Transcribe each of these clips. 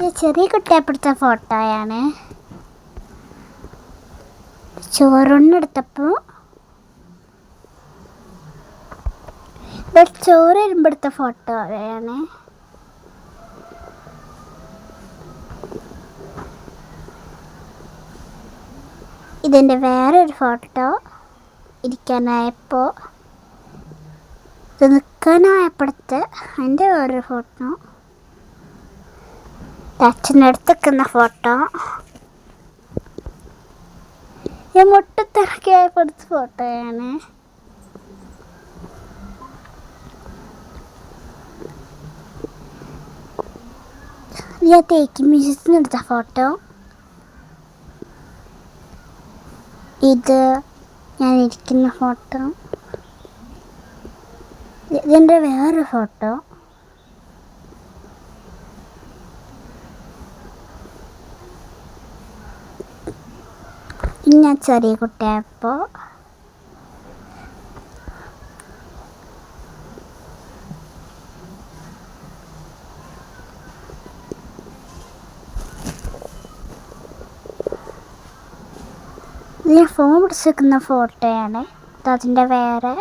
ചെറിയ കുട്ടിയെപ്പെടുത്ത ഫോട്ടോയാണ്. ചോറുണ്ണെടുത്തപ്പോ ഇത് ചോറ് വരുമ്പോഴത്തെ ഫോട്ടോയാണ് ഇതിന്റെ വേറൊരു ഫോട്ടോ ഇരിക്കാനായപ്പോൾ ഇത് നിൽക്കാനായപ്പോഴത്തെ അതിന്റെ വേറൊരു ഫോട്ടോ അച്ഛനടുത്ത് നിൽക്കുന്ന ഫോട്ടോ ഞാൻ മുട്ടത്തിറക്കിയായപ്പോഴത്തെ ഫോട്ടോയാണ്. ഞാൻ തേക്ക് മ്യൂസിയത്തിൽ എടുത്ത ഫോട്ടോ. ഇത് ഞാൻ ഇരിക്കുന്ന ഫോട്ടോ. ഇതിന്റെ വേറൊരു ഫോട്ടോ. ഞാൻ ചെറിയ കുട്ടിയായപ്പോൾ ഞാൻ ഫോൺ പിടിച്ചിരിക്കുന്ന ഫോട്ടോയാണ്. അതിന്റെ വേറെ.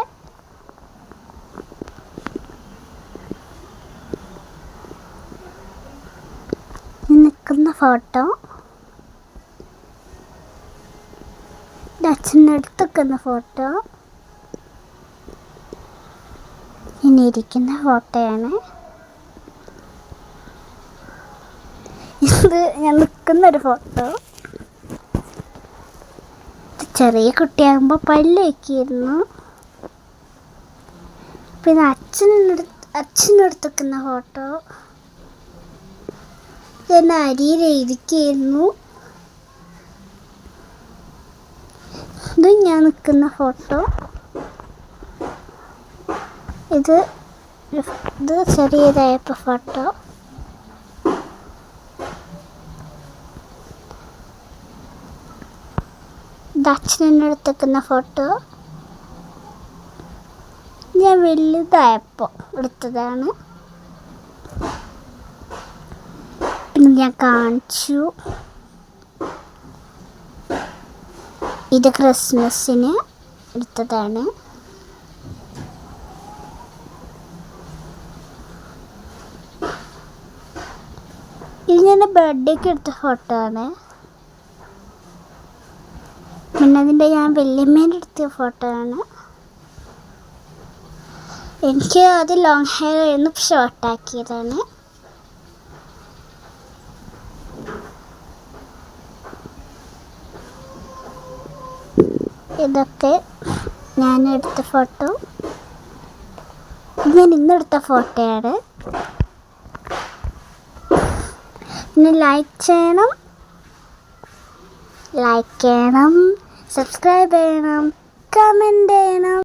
നിൽക്കുന്ന ഫോട്ടോ. അടുത്ത് നിൽക്കുന്ന ഫോട്ടോ. ഇനി ഇരിക്കുന്ന ഫോട്ടോയാണ്. ഇത് ഞാൻ നിൽക്കുന്ന ഒരു ഫോട്ടോ ചെറിയ കുട്ടിയാകുമ്പോൾ പല്ല് വയ്ക്കിയിരുന്നു പിന്നെ അച്ഛനടുത്ത് അച്ഛനടുത്ത് നിൽക്കുന്ന ഫോട്ടോ. ഞാൻ അരിയിൽ ഇത് ഞാൻ നിൽക്കുന്ന ഫോട്ടോ. ഇത് ഇത് ചെറിയതായപ്പോൾ ഫോട്ടോ. നിൽക്കുന്ന ഫോട്ടോ. ഞാൻ വലുതായപ്പോൾ എടുത്തതാണ്. ഞാൻ കാണിച്ചു. ഇത് ക്രിസ്മസിന് എടുത്തതാണ് ഇത് ഞാൻ ബർത്ത്ഡേക്ക് എടുത്ത ഫോട്ടോ ആണ്. പിന്നെ അതിന്റെ ഞാൻ വല്യമ്മേന്റെ എടുത്ത ഫോട്ടോ ആണ്. എനിക്ക് അത് ലോങ് ഹെയർ ആയിരുന്നു ഷോർട്ട് ഇതൊക്കെ ഞാൻ എടുത്ത ഫോട്ടോ ഞാൻ ഇന്നെടുത്ത ഫോട്ടോയാണ് പിന്നെ ലൈക്ക് ചെയ്യണം. ലൈക്ക് ചെയ്യണം. സബ്സ്ക്രൈബ് ചെയ്യണം. കമന്റ് ചെയ്യണം.